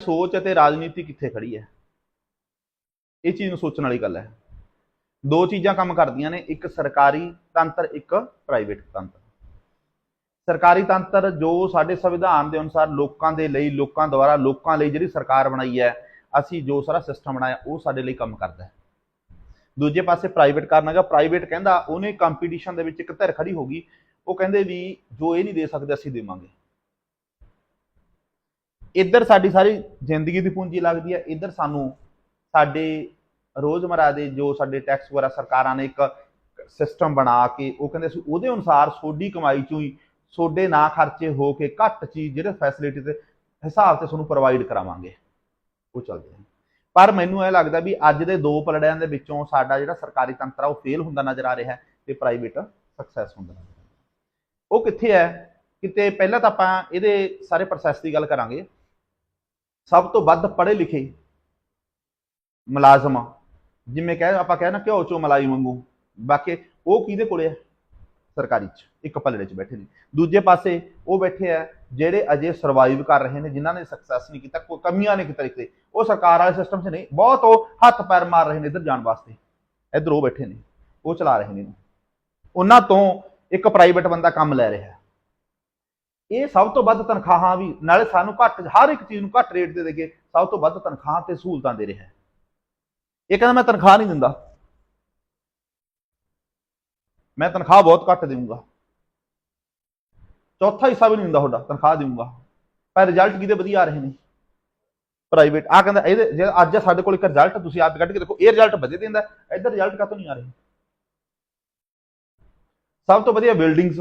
ਸੋਚ ਅਤੇ ਰਾਜਨੀਤੀ ਕਿੱਥੇ ਖੜੀ ਹੈ? ਇਹ ਚੀਜ਼ ਨੂੰ ਸੋਚਣ ਵਾਲੀ ਗੱਲ ਹੈ। ਦੋ ਚੀਜ਼ਾਂ ਕੰਮ ਕਰਦੀਆਂ ਨੇ, ਇੱਕ ਸਰਕਾਰੀ ਤੰਤਰ, ਇੱਕ ਪ੍ਰਾਈਵੇਟ ਤੰਤਰ। ਸਰਕਾਰੀ ਤੰਤਰ ਜੋ ਸਾਡੇ ਸੰਵਿਧਾਨ ਦੇ ਅਨੁਸਾਰ ਲੋਕਾਂ ਦੇ ਲਈ, ਲੋਕਾਂ ਦੁਆਰਾ, ਲੋਕਾਂ ਲਈ ਜਿਹੜੀ ਸਰਕਾਰ ਬਣਾਈ ਹੈ, ਅਸੀਂ ਜੋ ਸਾਰਾ ਸਿਸਟਮ ਬਣਾਇਆ, ਉਹ ਸਾਡੇ ਲਈ ਕੰਮ ਕਰਦਾ ਹੈ। ਦੂਜੇ ਪਾਸੇ ਪ੍ਰਾਈਵੇਟ ਕਰਨਾਗਾ ਪ੍ਰਾਈਵੇਟ ਕਹਿੰਦਾ ਉਹਨੇ ਕੰਪੀਟੀਸ਼ਨ ਦੇ ਵਿੱਚ ਇੱਕ ਧਿਰ ਖੜੀ ਹੋਗੀ ਉਹ ਕਹਿੰਦੇ ਵੀ ਜੋ ਇਹ ਨਹੀਂ ਦੇ ਸਕਦੇ, ਅਸੀਂ ਦੇਵਾਂਗੇ। ਇੱਧਰ ਸਾਡੀ ਸਾਰੀ ਜ਼ਿੰਦਗੀ ਦੀ ਪੂੰਜੀ ਲੱਗਦੀ ਹੈ ਇੱਧਰ ਸਾਨੂੰ ਸਾਡੇ ਰੋਜ਼ਮਰਾ ਦੇ ਜੋ ਸਾਡੇ ਟੈਕਸ ਵਗੈਰਾ ਸਰਕਾਰਾਂ ਨੇ ਇੱਕ ਸਿਸਟਮ ਬਣਾ ਕੇ, ਉਹ ਕਹਿੰਦੇ ਸੀ ਉਹਦੇ ਅਨੁਸਾਰ ਸੋਡੀ ਕਮਾਈ ਚੋਂ ਹੀ ਸੋਡੇ ਨਾ ਖਰਚੇ ਹੋ ਕੇ ਘੱਟ ਚੀਜ਼ ਜਿਹੜੇ ਫੈਸਿਲਿਟੀ ਦੇ ਹਿਸਾਬ ਤੇ ਤੁਹਾਨੂੰ ਪ੍ਰੋਵਾਈਡ ਕਰਾਵਾਂਗੇ। ਉਹ ਚੱਲਦੇ ਹਨ ਪਰ ਮੈਨੂੰ ਇਹ ਲੱਗਦਾ ਵੀ ਅੱਜ ਦੇ ਦੋ ਪਲੜਿਆਂ ਦੇ ਵਿੱਚੋਂ ਸਾਡਾ ਜਿਹੜਾ ਸਰਕਾਰੀ ਤੰਤਰ ਆ, ਉਹ ਫੇਲ ਹੁੰਦਾ ਨਜ਼ਰ ਆ ਰਿਹਾ ਹੈ ਤੇ ਪ੍ਰਾਈਵੇਟ ਸਕਸੈਸ ਹੁੰਦਾ ਉਹ ਕਿੱਥੇ ਹੈ? ਕਿਤੇ ਪਹਿਲਾਂ ਤਾਂ ਆਪਾਂ ਇਹਦੇ ਸਾਰੇ ਪ੍ਰੋਸੈਸ ਦੀ ਗੱਲ ਕਰਾਂਗੇ। ਸਭ ਤੋਂ ਵੱਧ ਪੜ੍ਹੇ ਲਿਖੇ ਮੁਲਾਜ਼ਮ ਜਿਵੇਂ ਕਹੇ, ਆਪਾਂ ਕਹੇ ਨਾ ਘਿਓ ਚੋਂ ਮਲਾਈ ਮੰਗੂ ਬਾਕੀ ਉਹ ਕਿਹਦੇ ਕੋਲੇ ਹੈ ਸਰਕਾਰੀ ਚ, ਇੱਕ ਪੱਲੜੇ ਚ ਬੈਠੇ ਨੇ। ਦੂਜੇ ਪਾਸੇ ਉਹ ਬੈਠੇ ਆ ਜਿਹੜੇ ਅਜੇ ਸਰਵਾਈਵ ਕਰ ਰਹੇ ਨੇ, ਜਿਨ੍ਹਾਂ ਨੇ ਸਕਸੈਸ ਨਹੀਂ ਕੀਤਾ ਕੋਈ ਕਮੀਆਂ ਨੇ ਕਿਤੇ ਕਿਤੇ। ਉਹ ਸਰਕਾਰ ਵਾਲੇ ਸਿਸਟਮ 'ਚ ਨਹੀਂ ਬਹੁਤ ਉਹ ਹੱਥ ਪੈਰ ਮਾਰ ਰਹੇ ਨੇ ਇੱਧਰ ਜਾਣ ਵਾਸਤੇ। ਇੱਧਰ ਉਹ ਬੈਠੇ ਨੇ, ਉਹ ਚਲਾ ਰਹੇ ਨੇ। ਉਹਨਾਂ ਤੋਂ ਇੱਕ ਪ੍ਰਾਈਵੇਟ ਬੰਦਾ ਕੰਮ ਲੈ ਰਿਹਾ। ਇਹ ਸਭ ਤੋਂ ਵੱਧ ਤਨਖਾਹਾਂ ਵੀ, ਨਾਲੇ ਸਾਨੂੰ ਘੱਟ, ਹਰ ਇੱਕ ਚੀਜ਼ ਨੂੰ ਘੱਟ ਰੇਟ ਤੇ ਦੇ ਕੇ ਸਭ ਤੋਂ ਵੱਧ ਤਨਖਾਹ ਤੇ ਸਹੂਲਤਾਂ ਦੇ ਰਿਹਾ ਹੈ। ਇਹ ਕਹਿੰਦਾ ਮੈਂ ਤਨਖਾਹ ਨਹੀਂ ਦਿੰਦਾ। ਮੈਂ ਤਨਖਾਹ ਬਹੁਤ ਘੱਟ ਦੇਵਾਂਗਾ ਚੌਥਾ ਹਿੱਸਾ ਵੀ ਨਹੀਂ ਦਿੰਦਾ ਤੁਹਾਡਾ, ਤਨਖਾਹ ਦੇਵਾਂਗਾ ਪਰ ਰਿਜ਼ਲਟ ਕਿਤੇ ਵਧੀਆ ਆ ਰਹੇ ਨੇ? ਪ੍ਰਾਈਵੇਟ ਆ ਕਹਿੰਦਾ ਇਹਦੇ, ਜੇ ਅੱਜ ਸਾਡੇ ਕੋਲ ਇੱਕ ਰਿਜ਼ਲਟ ਤੁਸੀਂ ਆਪ ਕੱਢ ਕੇ ਦੇਖੋ, ਇਹ ਰਿਜ਼ਲਟ ਵਧੀਆ ਦਿੰਦਾ, ਇੱਧਰ ਰਿਜ਼ਲਟ ਕਾਹਤੋਂ ਨਹੀਂ ਆ ਰਹੇ? ਸਭ ਤੋਂ ਵਧੀਆ ਬਿਲਡਿੰਗਸ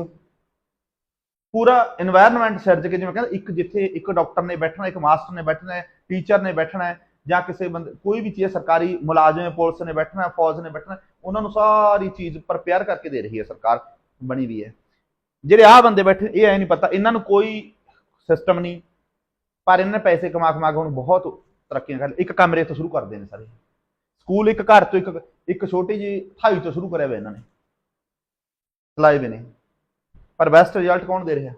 ਪੂਰਾ এনवायरमेंट ਸਿਰਜ ਕੇ ਜਿਵੇਂ ਕਹਿੰਦਾ, ਇੱਕ ਜਿੱਥੇ ਇੱਕ ਡਾਕਟਰ ਨੇ ਬੈਠਣਾ, ਇੱਕ ਮਾਸਟਰ ਨੇ ਬੈਠਣਾ ਟੀਚਰ ਨੇ ਬੈਠਣਾ, ਜਾਂ ਕਿਸੇ ਬੰਦੇ, ਕੋਈ ਵੀ ਚੀਜ਼ ਸਰਕਾਰੀ ਮੁਲਾਜ਼ਮ ਹੈ, ਪੁਲਿਸ ਨੇ ਬੈਠਣਾ, ਫੌਜ ਨੇ ਬੈਠਣਾ, ਉਹਨਾਂ ਨੂੰ ਸਾਰੀ ਚੀਜ਼ ਪ੍ਰਪੇਅਰ ਕਰਕੇ ਦੇ ਰਹੀ ਹੈ, ਸਰਕਾਰ ਬਣੀ ਵੀ ਹੈ। ਜਿਹੜੇ ਆਹ ਬੰਦੇ ਬੈਠੇ, ਇਹ ਐ ਨਹੀਂ ਪਤਾ, ਇਹਨਾਂ ਨੂੰ ਕੋਈ ਸਿਸਟਮ ਨਹੀਂ, ਪਰ ਇਹਨਾਂ ਨੇ ਪੈਸੇ ਕਮਾ ਕਮਾ ਕੇ ਹੁਣ ਬਹੁਤ ਤਰੱਕੀਆਂ ਕਰ ਇੱਕ ਕਮਰੇ ਤੋਂ ਸ਼ੁਰੂ ਕਰਦੇ ਨੇ ਸਾਰੇ। ਸਕੂਲ ਇੱਕ ਘਰ ਤੋਂ ਇੱਕ ਇੱਕ ਛੋਟੀ ਜੀ ਥਾਈ ਤੋਂ ਸ਼ੁਰੂ ਕਰਿਆ ਹੋਇਆ ਇਹਨਾਂ ਨੇ। ਲਾਈਵ ਨੇ। ਪਰ ਬੈਸਟ ਰਿਜ਼ਲਟ ਕੌਣ ਦੇ ਰਿਹਾ?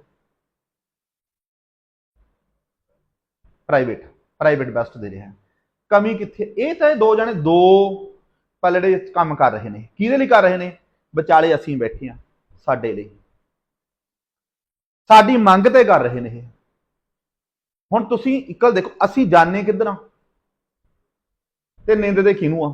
ਪ੍ਰਾਈਵੇਟ ਪ੍ਰਾਈਵੇਟ ਬੈਸਟ ਦੇ ਰਿਹਾ। ਕਮੀ ਕਿੱਥੇ? ਇਹ ਤਾਂ ਇਹ ਦੋ ਜਣੇ ਦੋ ਪਲੜੇ ਕੰਮ ਕਰ ਰਹੇ ਨੇ। ਕਿਹਦੇ ਲਈ ਕਰ ਰਹੇ ਨੇ? ਵਿਚਾਲੇ ਅਸੀਂ ਬੈਠੇ ਆ ਸਾਡੇ ਲਈ। ਸਾਡੀ ਮੰਗ ਤੇ ਕਰ ਰਹੇ ਨੇ ਇਹ। ਹੁਣ ਤੁਸੀਂ ਇਕਲ ਦੇਖੋ, ਅਸੀਂ ਜਾਣੇ ਕਿੱਧਰਾਂ ਤੇ ਨਿੰਦ ਦੇ ਕਿਹਨੂੰ ਆ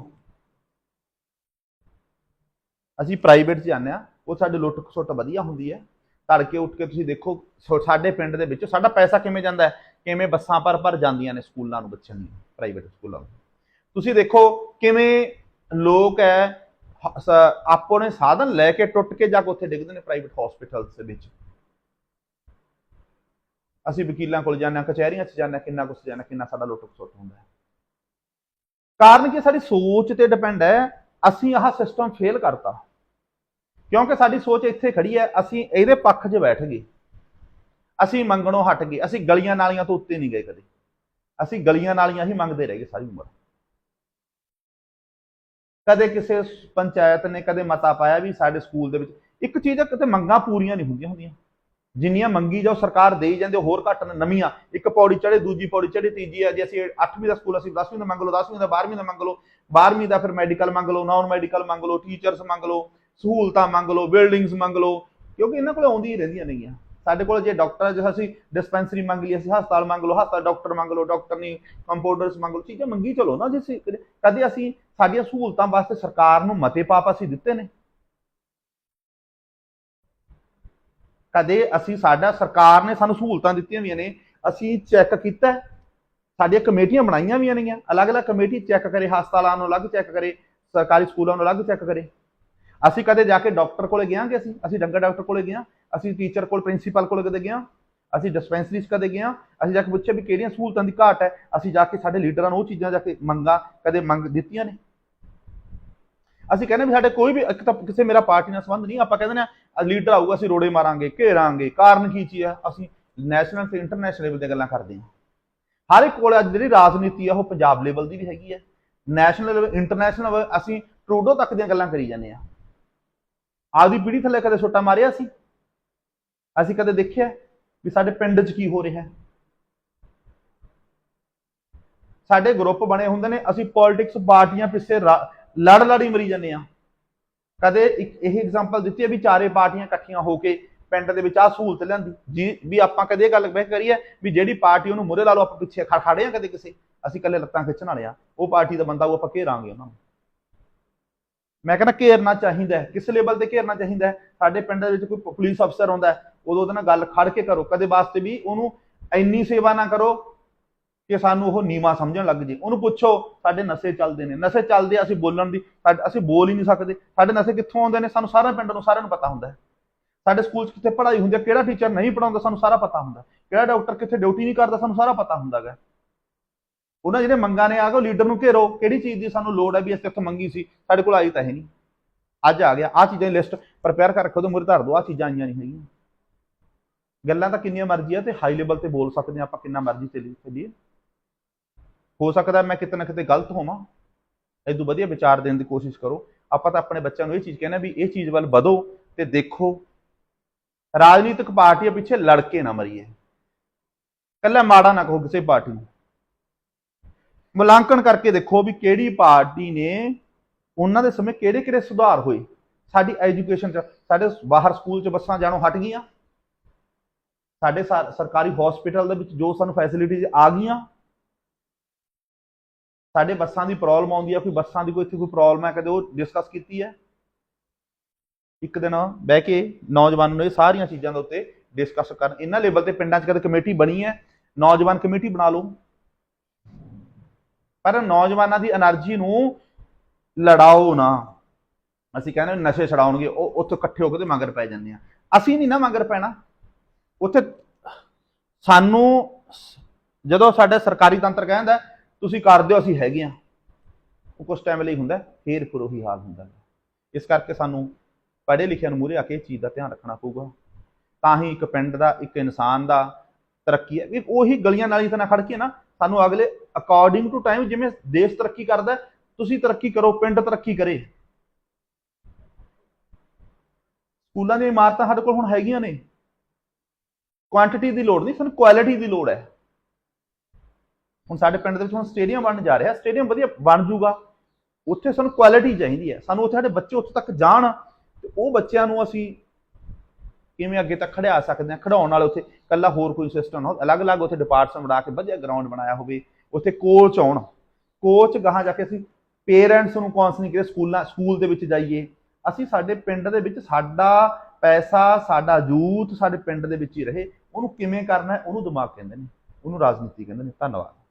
ਅਸੀਂ ਪ੍ਰਾਈਵੇਟ 'ਚ ਜਾਂਦੇ ਆ ਉਹ ਸਾਡੇ ਲੁੱਟ ਖਸੁੱਟ ਵਧੀਆ ਹੁੰਦੀ ਹੈ। ਤੜਕੇ ਉੱਠ ਕੇ ਤੁਸੀਂ ਦੇਖੋ ਸੋ- ਸਾਡੇ ਪਿੰਡ ਦੇ ਵਿੱਚੋਂ ਸਾਡਾ ਪੈਸਾ ਕਿਵੇਂ ਜਾਂਦਾ ਹੈ? ਕਿਵੇਂ ਬੱਸਾਂ ਪਰ ਪਰ ਜਾਂਦੀਆਂ ਨੇ ਸਕੂਲਾਂ ਨੂੰ ਬੱਚਿਆਂ ਨੂੰ ਪ੍ਰਾਈਵੇਟ ਸਕੂਲਾਂ ਨੂੰ? ਤੁਸੀਂ ਦੇਖੋ ਕਿਵੇਂ ਲੋਕ ਹੈ ਆਪੋ ਨੇ ਸਾਧਨ ਲੈ ਕੇ ਟੁੱਟ ਕੇ ਜਾ ਕੇ ਉੱਥੇ ਡਿੱਗਦੇ ਨੇ ਪ੍ਰਾਈਵੇਟ ਹਸਪੀਟਲਸ ਦੇ ਵਿੱਚ। ਅਸੀਂ ਵਕੀਲਾਂ ਕੋਲ ਜਾਂਦੇ ਹਾਂ ਕਚਹਿਰੀਆਂ 'ਚ ਜਾਂਦੇ ਹਾਂ ਕਿੰਨਾ ਕੁਛ ਜਾਂਦੇ ਹਾਂ, ਕਿੰਨਾ ਸਾਡਾ ਲੁੱਟ ਸੁੱਟ ਹੁੰਦਾ ਹੈ। ਕਾਰਨ ਕੀ ਸਾਡੀ ਸੋਚ ਤੇ ਡਿਪੈਂਡ ਹੈ ਅਸੀਂ ਆਹ ਸਿਸਟਮ ਫੇਲ ਕਰਤਾ। ਕਿਉਂਕਿ ਸਾਡੀ ਸੋਚ ਇੱਥੇ ਖੜੀ ਹੈ, ਅਸੀਂ ਇਹਦੇ ਪੱਖ 'ਚ ਬੈਠ ਗਏ। ਅਸੀਂ ਮੰਗਣੋਂ ਹਟ ਗਏ। ਅਸੀਂ ਗਲੀਆਂ ਨਾਲੀਆਂ ਤੋਂ ਉੱਤੇ ਨਹੀਂ ਗਏ ਕਦੇ। ਅਸੀਂ ਗਲੀਆਂ ਨਾਲੀਆਂ ਹੀ ਮੰਗਦੇ ਰਹਿ ਗਏ ਸਾਰੀ ਉਮਰ। ਕਦੇ ਕਿਸੇ ਪੰਚਾਇਤ ਨੇ ਕਦੇ ਮਤਾ ਪਾਇਆ ਵੀ ਸਾਡੇ ਸਕੂਲ ਦੇ ਵਿੱਚ ਇੱਕ ਚੀਜ਼ ਹੈ ਕਿਤੇ ਮੰਗਾਂ ਪੂਰੀਆਂ ਨਹੀਂ ਹੁੰਦੀਆਂ ਹੁੰਦੀਆਂ। ਜਿੰਨੀਆਂ ਮੰਗੀ ਜਾਓ, ਸਰਕਾਰ ਦੇਈ ਜਾਂਦੇ, ਹੋਰ ਘੱਟ ਨੇ ਨਵੀਆਂ। ਇੱਕ ਪੌੜੀ ਚੜੇ ਦੂਜੀ ਪੌੜੀ ਚੜੇ ਤੀਜੀ ਹੈ ਜੇ ਅਸੀਂ 8ਵੀਂ ਦਾ ਸਕੂਲ, ਅਸੀਂ 10ਵੀਂ ਦਾ ਮੰਗ ਲਓ 10ਵੀਂ ਦਾ 12ਵੀਂ ਦਾ ਮੰਗ ਲਓ। 12ਵੀਂ ਦਾ ਫਿਰ ਮੈਡੀਕਲ ਮੰਗ ਲਓ, ਨਾਨ ਮੈਡੀਕਲ ਮੰਗ ਲਓ, ਟੀਚਰਸ ਮੰਗ ਲਓ। ਸਹੂਲਤਾਂ ਮੰਗ ਲਓ ਬਿਲਡਿੰਗਸ ਮੰਗ ਲਓ, ਕਿਉਂਕਿ ਇਹਨਾਂ ਕੋਲ ਆਉਂਦੀ ਹੀ ਰਹਿੰਦੀਆਂ ਨੇਗੀਆਂ। ਸਾਡੇ ਕੋਲ ਜੇ ਡਾਕਟਰ ਜੇ ਅਸੀਂ ਡਿਸਪੈਂਸਰੀ ਮੰਗ ਲਈ ਅਸੀਂ ਹਸਪਤਾਲ ਮੰਗ ਲਓ, ਹਸਪਤਾਲ ਡਾਕਟਰ ਮੰਗ ਲਓ ਡਾਕਟਰ ਨਹੀਂ ਕੰਪਾਊਂਡਰਸ ਮੰਗ ਲਓ, ਚੀਜ਼ਾਂ ਮੰਗੀ ਚਲੋ ਨਾ ਜੇ ਕਦੇ ਅਸੀਂ ਸਾਡੀਆਂ ਸਹੂਲਤਾਂ ਵਾਸਤੇ ਸਰਕਾਰ ਨੂੰ ਮਤੇ ਪਾਪ ਅਸੀਂ ਦਿੱਤੇ ਨੇ। ਕਦੇ ਅਸੀਂ ਸਾਡਾ, ਸਰਕਾਰ ਨੇ ਸਾਨੂੰ ਸਹੂਲਤਾਂ ਦਿੱਤੀਆਂ ਵੀਆਂ ਨੇ, ਅਸੀਂ ਚੈੱਕ ਕੀਤਾ, ਸਾਡੀਆਂ ਕਮੇਟੀਆਂ ਬਣਾਈਆਂ ਵੀਆਂ ਨੇਗੀਆਂ। ਅਲੱਗ-ਅਲੱਗ ਕਮੇਟੀ ਚੈੱਕ ਕਰੇ, ਹਸਪਤਾਲਾਂ ਨੂੰ ਅਲੱਗ ਚੈੱਕ ਕਰੇ, ਸਰਕਾਰੀ ਸਕੂਲਾਂ ਨੂੰ ਅਲੱਗ ਚੈੱਕ ਕਰੇ। ਅਸੀਂ ਕਦੇ ਜਾ ਕੇ ਡਾਕਟਰ ਕੋਲੇ ਗਿਆਂਗੇ ਅਸੀਂ? ਅਸੀਂ ਡੰਗਰ ਡਾਕਟਰ ਕੋਲੇ ਗਿਆ ਅਸੀਂ ਟੀਚਰ ਕੋਲ ਪ੍ਰਿੰਸੀਪਲ ਕੋਲੇ ਕਦੇ ਗਿਆ ਅਸੀਂ ਡਿਸਪੈਂਸਰੀਜ਼ ਕਦੇ ਗਿਆ ਅਸੀਂ ਜਾ ਕੇ ਪੁੱਛਿਆ ਵੀ ਕਿਹੜੀਆਂ ਸਹੂਲਤਾਂ ਦੀ ਘਾਟ ਹੈ? ਅਸੀਂ ਜਾ ਕੇ ਸਾਡੇ ਲੀਡਰਾਂ ਨੂੰ ਉਹ ਚੀਜ਼ਾਂ ਜਾ ਕੇ ਮੰਗਾ, ਕਦੇ ਮੰਗ ਦਿੱਤੀਆਂ ਨੇ? ਅਸੀਂ ਕਹਿੰਦੇ ਵੀ ਸਾਡੇ ਕੋਈ ਵੀ, ਇੱਕ ਤਾਂ ਕਿਸੇ ਮੇਰਾ ਪਾਰਟੀ ਨਾਲ ਸੰਬੰਧ ਨਹੀਂ, ਆਪਾਂ ਕਹਿੰਦੇ ਨੇ ਲੀਡਰ ਆਊਗਾ, ਅਸੀਂ ਰੋੜੇ ਮਾਰਾਂਗੇ, ਘੇਰਾਂਗੇ, ਕਾਰਨ ਕੀ ਚੀਜ਼ ਆ ਅਸੀਂ ਨੈਸ਼ਨਲ ਤੇ ਇੰਟਰਨੈਸ਼ਨਲ ਲੈਵਲ ਤੇ ਗੱਲਾਂ ਕਰਦੇ ਹਾਂ। ਹਰ ਇੱਕ ਕੋਲ ਅੱਜ ਜਿਹੜੀ ਰਾਜਨੀਤੀ ਆ, ਉਹ ਪੰਜਾਬ ਲੈਵਲ ਦੀ ਵੀ ਹੈਗੀ ਹੈ। ਨੈਸ਼ਨਲ ਲੈਵਲ ਇੰਟਰਨੈਸ਼ਨਲ ਅਸੀਂ ਟਰੂਡੋ ਤੱਕ ਦੀਆਂ ਗੱਲਾਂ ਕਰੀ ਜਾਂਦੇ ਆ ਆਪਦੀ ਪੀੜੀ ਥੱਲੇ ਕਦੇ ਛੋਟਾ ਮਾਰਿਆ ਸੀ? ਅਸੀਂ ਕਦੇ ਦੇਖਿਆ ਵੀ ਸਾਡੇ ਪਿੰਡ 'ਚ ਕੀ ਹੋ ਰਿਹਾ ਹੈ? ਸਾਡੇ ਗਰੁੱਪ ਬਣੇ ਹੁੰਦੇ ਨੇ, ਅਸੀਂ ਪੋਲਿਟਿਕਸ ਪਾਰਟੀਆਂ ਪਿੱਛੇ ਰਾ- ਲੜ ਲੜੀ ਮਰੀ ਜਾਂਦੇ ਆ ਕਦੇ ਇੱਕ ਇਹ ਐਗਜ਼ਾਮਪਲ ਦਿੱਤੀ ਹੈ ਵੀ ਚਾਰੇ ਪਾਰਟੀਆਂ ਇਕੱਠੀਆਂ ਹੋ ਕੇ ਪਿੰਡ ਦੇ ਵਿੱਚ ਆ ਸਹੂਲਤ ਲਿਆਂਦੀ। ਜੀ, ਵੀ ਆਪਾਂ ਕਦੇ ਇਹ ਗੱਲ ਬਹਿ ਕਰੀਏ ਵੀ ਜਿਹੜੀ ਪਾਰਟੀ ਉਹਨੂੰ ਮੁਰੇ ਲਾ ਲਓ, ਆਪਾਂ ਪਿੱਛੇ ਖੜ ਖੜੇ ਆ ਕਦੇ ਕਿਸੇ। ਅਸੀਂ ਇਕੱਲੇ ਲੱਤਾਂ ਖਿੱਚਣ ਵਾਲੇ ਆ ਉਹ ਪਾਰਟੀ ਦਾ ਬੰਦਾ ਉਹ ਆਪਾਂ ਘੇਰਾਂਗੇ ਉਹਨਾਂ ਨੂੰ। ਮੈਂ ਕਹਿੰਦਾ ਘੇਰਨਾ ਚਾਹੀਦਾ ਹੈ, ਕਿਸ ਲੈਵਲ ਤੇ ਘੇਰਨਾ ਚਾਹੀਦਾ ਹੈ? ਸਾਡੇ ਪਿੰਡ ਦੇ ਵਿੱਚ ਕੋਈ ਪੁਲਿਸ ਅਫਸਰ ਆਉਂਦਾ ਉਦੋਂ ਉਹਦੇ ਨਾਲ ਗੱਲ ਖੜ ਕੇ ਕਰੋ, ਕਦੇ ਵਾਸਤੇ ਵੀ ਉਹਨੂੰ ਇੰਨੀ ਸੇਵਾ ਨਾ ਕਰੋ ਕਿ ਸਾਨੂੰ ਉਹ ਨੀਵਾ ਸਮਝਣ ਲੱਗ ਜੇ। ਉਹਨੂੰ ਪੁੱਛੋ, ਸਾਡੇ ਨਸ਼ੇ ਚੱਲਦੇ ਨੇ, ਨਸ਼ੇ ਚੱਲਦੇ ਅਸੀਂ ਬੋਲਣ ਦੀ, ਸਾਡੇ- ਅਸੀਂ ਬੋਲ ਹੀ ਨਹੀਂ ਸਕਦੇ। ਸਾਡੇ ਨਸ਼ੇ ਕਿੱਥੋਂ ਆਉਂਦੇ ਨੇ? ਸਾਨੂੰ ਸਾਰਾ ਪਿੰਡ ਨੂੰ, ਸਾਰਿਆਂ ਨੂੰ ਪਤਾ ਹੁੰਦਾ ਹੈ। ਸਾਡੇ ਸਕੂਲ 'ਚ ਕਿੱਥੇ ਪੜ੍ਹਾਈ ਹੁੰਦੀ ਹੈ, ਕਿਹੜਾ ਟੀਚਰ ਨਹੀਂ ਪੜਾਉਂਦਾ ਸਾਨੂੰ ਸਾਰਾ ਪਤਾ ਹੁੰਦਾ ਕਿਹੜਾ ਡਾਕਟਰ ਕਿੱਥੇ ਡਿਊਟੀ ਨਹੀਂ ਕਰਦਾ, ਸਾਨੂੰ ਸਾਰਾ ਪਤਾ ਹੁੰਦਾ ਗਾ ਉਹਨਾਂ ਜਿਹੜੇ ਮੰਗਾਂ ਨੇ ਆ ਗਏ ਲੀਡਰ ਨੂੰ ਘੇਰੋ, ਕਿਹੜੀ ਚੀਜ਼ ਦੀ ਸਾਨੂੰ ਲੋੜ ਹੈ ਵੀ ਅਸੀਂ ਇੱਥੇ ਮੰਗੀ ਸੀ, ਸਾਡੇ ਕੋਲ ਆਈ ਤਾਂ ਹੈ ਨਹੀਂ। ਅੱਜ ਆ ਗਿਆ ਆ ਚੀਜ਼ਾਂ ਦੀ ਲਿਸਟ ਪ੍ਰਪੇਅਰ ਕਰ ਰੱਖੋ ਤੇ ਮੁਰੇ ਧਰ ਦਿਓ ਆ ਚੀਜ਼ਾਂ ਆਈਆਂ ਨਹੀਂ ਹੈਗੀਆਂ। ਗੱਲਾਂ ਤਾਂ ਕਿੰਨੀਆਂ ਮਰਜ਼ੀ ਆ ਤੇ ਹਾਈ ਲੈਵਲ ਤੇ ਬੋਲ ਸਕਦੇ ਆ ਆਪਾਂ ਕਿੰਨਾ ਮਰਜ਼ੀ ਚੱਲੀ ਚੱਲੀਏ। ਹੋ ਸਕਦਾ ਮੈਂ ਕਿਤੇ ਨਾ ਕਿਤੇ ਗਲਤ ਹੋਵਾਂ। ਇਦੋਂ ਵਧੀਆ ਵਿਚਾਰ ਦੇਣ ਦੀ ਕੋਸ਼ਿਸ਼ ਕਰੋ। ਆਪਾਂ ਤਾਂ ਆਪਣੇ ਬੱਚਿਆਂ ਨੂੰ ਇਹ ਚੀਜ਼ ਕਹਿੰਦੇ ਆ ਵੀ ਇਹ ਚੀਜ਼ ਵੱਲ ਵਧੋ ਤੇ ਦੇਖੋ। ਰਾਜਨੀਤਿਕ ਪਾਰਟੀਆਂ ਪਿੱਛੇ ਲੜ ਕੇ ਨਾ ਮਰੀਏ। ਕੱਲਾ ਮਾੜਾ ਨਾ ਕਹੋ ਕਿਸੇ ਪਾਰਟੀ ਨੂੰ। ਮੁਲਾਂਕਣ ਕਰਕੇ ਦੇਖੋ ਵੀ ਕਿਹੜੀ ਪਾਰਟੀ ਨੇ ਉਹਨਾਂ ਦੇ ਸਮੇਂ ਕਿਹੜੇ ਕਿਹੜੇ ਸੁਧਾਰ ਹੋਏ। ਸਾਡੀ ਐਜੂਕੇਸ਼ਨ ਚ, ਸਾਡੇ ਬਾਹਰ ਸਕੂਲ ਚ ਬੱਸਾਂ ਜਾਣੋਂ ਹਟ ਗਈਆਂ। ਸਾਡੇ ਸਰ- ਸਰਕਾਰੀ ਹਸਪੀਟਲ ਦੇ ਵਿੱਚ ਜੋ ਸਾਨੂੰ ਫੈਸਿਲਿਟੀਜ਼ ਆ ਗਈਆਂ। ਸਾਡੇ ਬੱਸਾਂ ਦੀ ਪ੍ਰੋਬਲਮ ਆਉਂਦੀ ਆ, ਕੋਈ ਬੱਸਾਂ ਦੀ ਕੋਈ ਇੱਥੇ ਕੋਈ ਪ੍ਰੋਬਲਮ ਹੈ ਕਦੇ ਉਹ ਡਿਸਕਸ ਕੀਤੀ ਹੈ। ਇੱਕ ਦਿਨ ਬਹਿ ਕੇ ਨੌਜਵਾਨ ਨੂੰ ਇਹ ਸਾਰੀਆਂ ਚੀਜ਼ਾਂ ਦੇ ਉੱਤੇ ਡਿਸਕਸ ਕਰਨ। ਇਹਨਾਂ ਲੈਵਲ ਤੇ ਪਿੰਡਾਂ 'ਚ ਕਦੇ ਕਮੇਟੀ ਬਣੀ ਹੈ। ਨੌਜਵਾਨ ਕਮੇਟੀ ਬਣਾ ਲਓ। ਪਰ ਨੌਜਵਾਨਾਂ ਦੀ એનર્ਜੀ ਨੂੰ ਲੜਾਓ ਨਾ। ਅਸੀਂ ਕਹਿੰਦੇ ਨਸ਼ੇ ਛਡਾਉਣਗੇ, ਉਹ ਉੱਥੇ ਇਕੱਠੇ ਹੋ ਕੇ ਤੇ ਮਗਰ ਪੈ ਜਾਂਦੇ ਆ। ਅਸੀਂ ਨਹੀਂ ਨਾ ਮੰਗਰ ਪੈਣਾ। ਉੱਥੇ ਸਾਨੂੰ ਜਦੋਂ ਸਾਡੇ ਸਰਕਾਰੀ ਤੰਤਰ ਕਹਿੰਦਾ, ਤੁਸੀਂ ਕਰ ਦਿਓ, ਅਸੀਂ ਹੈਗੇ ਆ। ਉਹ ਕੁਝ ਟਾਈਮ ਲਈ ਹੁੰਦਾ, ਫੇਰ ਫਿਰ ਉਹੀ ਹਾਲ ਹੁੰਦਾ। ਇਸ ਕਰਕੇ ਸਾਨੂੰ ਪੜ੍ਹੇ ਲਿਖਿਆ ਨੂੰ ਮੂਰੇ ਆ ਕੇ ਇਹ ਚੀਜ਼ ਦਾ ਧਿਆਨ ਰੱਖਣਾ ਪਊਗਾ। ਤਾਂ ਹੀ ਇੱਕ ਪਿੰਡ ਦਾ, ਇੱਕ ਇਨਸਾਨ ਦਾ ਤਰੱਕੀ ਹੈ। ਵੀ ਉਹੀ ਗਲੀਆਂ ਨਾਲੀਆਂ ਤੇ ਨਾ ਖੜ ਕੇ ਨਾ ਸਾਨੂੰ ਅਗਲੇ ਅਕੋਰਡਿੰਗ ਟੂ ਟਾਈਮ ਜਿਵੇਂ ਦੇਸ਼ ਤਰੱਕੀ ਕਰਦਾ ਤੁਸੀਂ ਤਰੱਕੀ ਕਰੋ, ਪਿੰਡ ਤਰੱਕੀ ਕਰੇ। ਸਕੂਲਾਂ ਦੀਆਂ ਇਮਾਰਤਾਂ ਸਾਡੇ ਕੋਲ ਹੁਣ ਹੈਗੀਆਂ ਨੇ। ਕੁਆਂਟੀਟੀ ਦੀ ਲੋੜ ਨਹੀਂ, ਸਾਨੂੰ ਕੁਆਲਿਟੀ ਦੀ ਲੋੜ ਹੈ। ਹੁਣ ਸਾਡੇ ਪਿੰਡ ਦੇ ਵਿੱਚ ਹੁਣ ਸਟੇਡੀਅਮ ਬਣਨ ਜਾ ਰਿਹਾ ਸਟੇਡੀਅਮ ਵਧੀਆ ਬਣ ਜੂਗਾ ਉੱਥੇ ਸਾਨੂੰ ਕੁਆਲਿਟੀ ਚਾਹੀਦੀ ਹੈ। ਸਾਨੂੰ ਉੱਥੇ ਸਾਡੇ ਬੱਚੇ ਉੱਥੇ ਤੱਕ ਜਾਣ, ਤੇ ਉਹ ਬੱਚਿਆਂ ਨੂੰ ਅਸੀਂ ਕਿਵੇਂ ਅੱਗੇ ਤੱਕ ਖੜਿਆ ਸਕਦੇ ਹਾਂ ਖੜਾਉਣ ਵਾਲੇ ਉੱਥੇ ਕੱਲਾ ਹੋਰ ਕੋਈ ਸਿਸਟਮ ਨਾ ਅਲੱਗ-ਅਲੱਗ ਉੱਥੇ ਡਿਪਾਰਟਮੈਂਟ ਬਣਾ ਕੇ ਵਧੀਆ ਗਰਾਊਂਡ ਬਣਾਇਆ ਹੋਵੇ, ਉੱਥੇ ਕੋਚ ਆਉਣ। ਕੋਚ ਗਾਹਾਂ ਜਾ ਕੇ ਅਸੀਂ ਪੇਰੈਂਟਸ ਨੂੰ ਕਾਉਂਸਲਿੰਗ ਕਰੀਏ, ਸਕੂਲਾਂ ਸਕੂਲ ਦੇ ਵਿੱਚ ਜਾਈਏ। ਅਸੀਂ ਸਾਡੇ ਪਿੰਡ ਦੇ ਵਿੱਚ ਸਾਡਾ ਪੈਸਾ, ਸਾਡਾ ਯੂਥ ਸਾਡੇ ਪਿੰਡ ਦੇ ਵਿੱਚ ਹੀ ਰਹੇ। ਉਹਨੂੰ ਕਿਵੇਂ ਕਰਨਾ ਉਹਨੂੰ ਦਿਮਾਗ ਕਹਿੰਦੇ ਨੇ, ਉਹਨੂੰ ਰਾਜਨੀਤੀ ਕਹਿੰਦੇ ਨੇ। ਧੰਨਵਾਦ।